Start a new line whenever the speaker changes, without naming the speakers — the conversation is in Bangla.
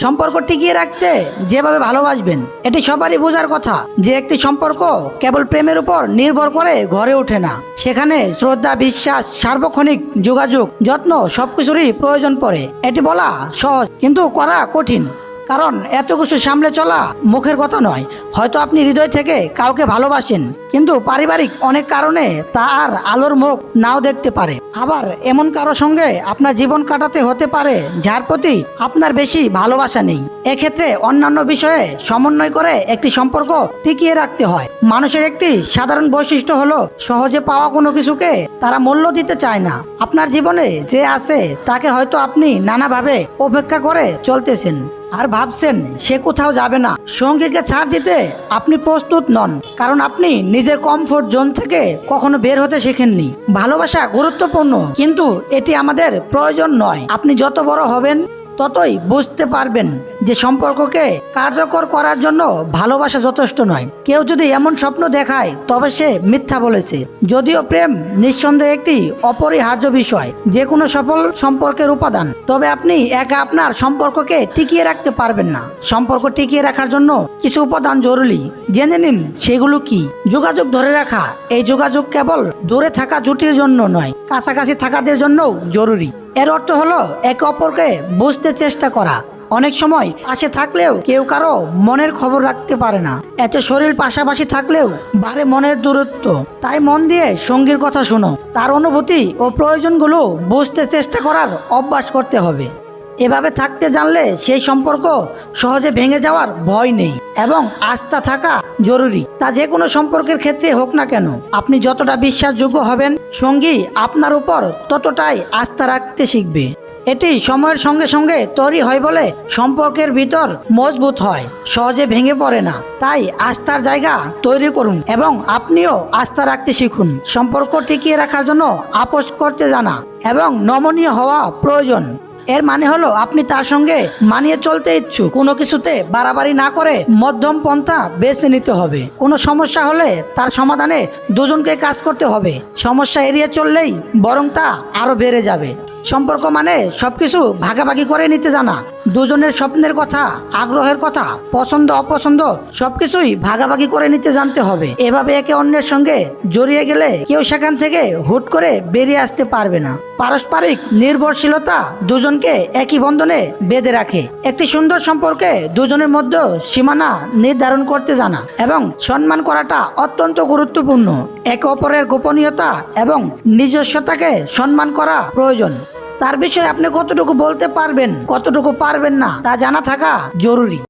সম্পর্ক টিকিয়ে রাখতে যেভাবে ভালোবাসবেন, এটি সবারই বোঝার কথা যে একটি সম্পর্ক কেবল প্রেমের উপর নির্ভর করে ঘরে ওঠে না। সেখানে শ্রদ্ধা, বিশ্বাস, সার্বক্ষণিক যোগাযোগ, যত্ন সবকিছুরই প্রয়োজন পড়ে। এটি বলা সহজ, কিন্তু করা কঠিন। কারণ এত কিছু সামলে চলা মুখের কথা নয়। হয়তো আপনি হৃদয় থেকে কাউকে ভালোবাসেন, কিন্তু পারিবারিক অনেক কারণে তা আর আলোর মুখ নাও দেখতে পারে। আবার এমন কারও সঙ্গে আপনার জীবন কাটাতে হতে পারে যার প্রতি আপনার বেশি ভালোবাসা নেই। এক্ষেত্রে অন্যান্য বিষয়ে সমন্বয় করে একটি সম্পর্ক টিকিয়ে রাখতে হয়। মানুষের একটি সাধারণ বৈশিষ্ট্য হলো, সহজে পাওয়া কোনো কিছুকে তারা মূল্য দিতে চায় না। আপনার জীবনে যে আছে, তাকে হয়তো আপনি নানাভাবে উপেক্ষা করে চলতেছেন। আর ভাবছেন সে কোথাও যাবে না। সঙ্গীকে ছাড় দিতে আপনি প্রস্তুত নন, কারণ আপনি নিজের কমফোর্ট জোন থেকে কখনো বের হতে শেখেননি। ভালোবাসা গুরুত্বপূর্ণ, কিন্তু এটি আমাদের প্রয়োজন নয়। আপনি যত বড় হবেন ততই বুঝতে পারবেন যে সম্পর্ককে কার্যকর করার জন্য ভালোবাসা যথেষ্ট নয়। কেউ যদি এমন স্বপ্ন দেখায়, তবে সে মিথ্যা বলেছে। যদিও প্রেম নিঃসন্দেহে একটি অপরিহার্য বিষয় যে কোনো সফল সম্পর্কের উপাদান। তবে আপনি একা আপনার সম্পর্ককে টিকিয়ে রাখতে পারবেন না। সম্পর্ক টিকিয়ে রাখার জন্য কিছু উপাদান জরুরি। জেনে নিন, সেগুলো কি? যোগাযোগ ধরে রাখা, এই যোগাযোগ কেবল দূরে থাকা জুটির জন্য নয়, কাছাকাছি থাকাদের জন্যও জরুরি। এর অর্থ হলো একে অপরকে বুঝতে চেষ্টা করা। অনেক সময় পাশে থাকলেও কেউ কারও মনের খবর রাখতে পারে না। এতে শরীর পাশাপাশি থাকলেও বাড়ে মনের দূরত্ব। তাই মন দিয়ে সঙ্গীর কথা শোনো। তার অনুভূতি ও প্রয়োজনগুলো বুঝতে চেষ্টা করার অভ্যাস করতে হবে। এভাবে থাকতে জানলে সেই সম্পর্ক সহজে ভেঙে যাওয়ার ভয় নেই এবং আস্থা থাকা জরুরি। তা যে কোনো সম্পর্কের ক্ষেত্রে হোক না কেন, আপনি যতটা বিশ্বাসযোগ্য হবেন, সঙ্গী আপনার উপর ততটাই আস্থা রাখতে শিখবে। এটি সময়ের সঙ্গে সঙ্গে তৈরি হয় বলে সম্পর্কের ভিতর মজবুত হয়, সহজে ভেঙে পড়ে না। তাই আস্থার জায়গা তৈরি করুন এবং আপনিও আস্থা রাখতে শিখুন। সম্পর্ক টিকিয়ে রাখার জন্য আপোষ করতে জানা এবং নমনীয় হওয়া প্রয়োজন। এর মানে হলো আপনি তার সঙ্গে মানিয়ে চলতে ইচ্ছুক। কোনো কিছুতে বাড়াবাড়ি না করে মধ্যম পন্থা বেছে নিতে হবে। কোনো সমস্যা হলে তার সমাধানে দুজনকে কাজ করতে হবে। সমস্যা এড়িয়ে চললেই বরং তা আরও বেড়ে যাবে। সম্পর্ক মানে সবকিছু ভাগাভাগি করে নিতে জানা। দুজনের স্বপ্নের কথা, আগ্রহের কথা, পছন্দ, অপছন্দ, সবকিছুই ভাগাভাগি করে নিতে জানতে হবে। এভাবে একে অন্যের সঙ্গে জড়িয়ে গেলে কেউ সেখান থেকে হুট করে বেরিয়ে আসতে পারবে না। পারস্পরিক নির্ভরশীলতা দুজনকে একই বন্ধনে বেঁধে রাখে। একটি সুন্দর সম্পর্কে দুজনের মধ্যে সীমানা নির্ধারণ করতে জানা এবং সম্মান করাটা অত্যন্ত গুরুত্বপূর্ণ। একে অপরের গোপনীয়তা এবং নিজস্বতাকে সম্মান করা প্রয়োজন। তার বিষয়ে আপনি কতটুকু বলতে পারবেন কতটুকু পারবেন না তা জানা থাকা জরুরি।